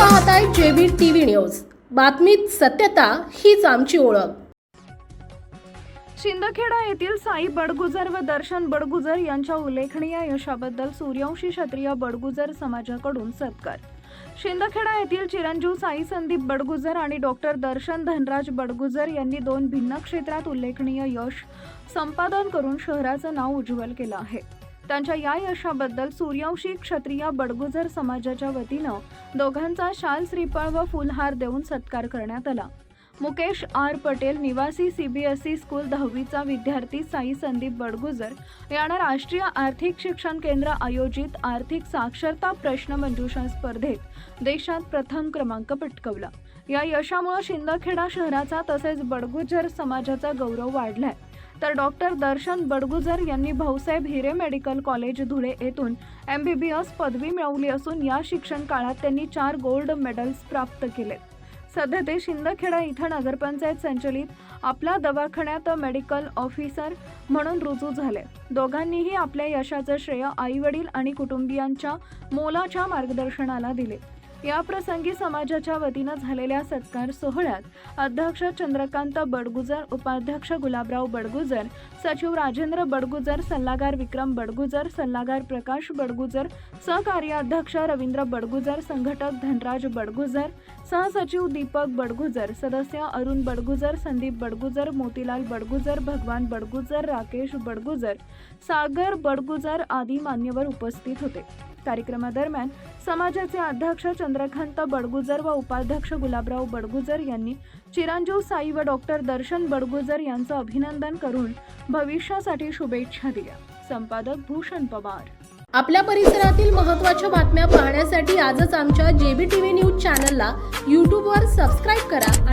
पाहताय JB TV news. बातमीत सत्यता हीच आमची ओळख. शिंदखेडा येथील साई बडगुजर व दर्शन बडगुजर यांच्या उल्लेखनीय यशाबद्दल सूर्यवंशी क्षत्रिय बडगुजर समाजाकडून सत्कार. शिंदखेडा येथील चिरंजीव साई संदीप बडगुजर आणि डॉक्टर दर्शन धनराज बडगुजर यांनी दोन भिन्न क्षेत्रात उल्लेखनीय यश संपादन करून शहराचं नाव उज्ज्वल केलं आहे. त्यांच्या या यशाबद्दल सूर्यवंशी क्षत्रिय बडगुजर समाजाच्या वतीनं दोघांचा शाल श्रीफळ व फुलहार देऊन सत्कार करण्यात आला. मुकेश आर. पटेल निवासी सीबीएसई स्कूल दहावीचा विद्यार्थी साई संदीप बडगुजर यानं राष्ट्रीय आर्थिक शिक्षण केंद्र आयोजित आर्थिक साक्षरता प्रश्न मंजुषा स्पर्धेत देशात प्रथम क्रमांक पटकवला. या यशामुळे शिंदखेडा शहराचा तसेच बडगुजर समाजाचा गौरव वाढलाय. तर डॉक्टर दर्शन बडगुजर यांनी भाऊसाहेब हिरे मेडिकल कॉलेज धुळे येथून एम बी बी एस पदवी मिळवली असून या शिक्षण काळात त्यांनी चार गोल्ड मेडल्स प्राप्त केले. सध्या ते शिंदखेडा इथं नगरपंचायत संचलित आपला दवाखान्यात मेडिकल ऑफिसर म्हणून रुजू झाले. दोघांनीही आपल्या यशाचं श्रेय आईवडील आणि कुटुंबियांच्या मोलाच्या मार्गदर्शनाला दिले. या प्रसंगी समाजाच्या वतीनं झालेल्या सत्कार सोहळ्यात अध्यक्ष चंद्रकांत बडगुजर उपाध्यक्ष गुलाबराव बडगुजर सचिव राजेंद्र बडगुजर सल्लागार विक्रम बडगुजर सल्लागार प्रकाश बडगुजर सहकार्याध्यक्ष रवींद्र बडगुजर संघटक धनराज बडगुजर सहसचिव दीपक बडगुजर सदस्य अरुण बडगुजर संदीप बडगुजर मोतीलाल बडगुजर भगवान बडगुजर राकेश बडगुजर सागर बडगुजर आदी मान्यवर उपस्थित होते. कार्यक्रमादरम्यान समाजाचे अध्यक्ष चंद्रकांत बडगुजर व उपाध्यक्ष गुलाबराव बडगुजर यांनी चिरंजीव साई व डॉक्टर दर्शन बडगुजर यांचं अभिनंदन करून भविष्यासाठी शुभेच्छा दिल्या. संपादक भूषण पवार. आपल्या परिसरातील महत्त्वाच्या बातम्या पाहण्यासाठी आजच आमच्या जेबी टीव्ही न्यूज चॅनलला यूट्यूबवर सबस्क्राईब करा.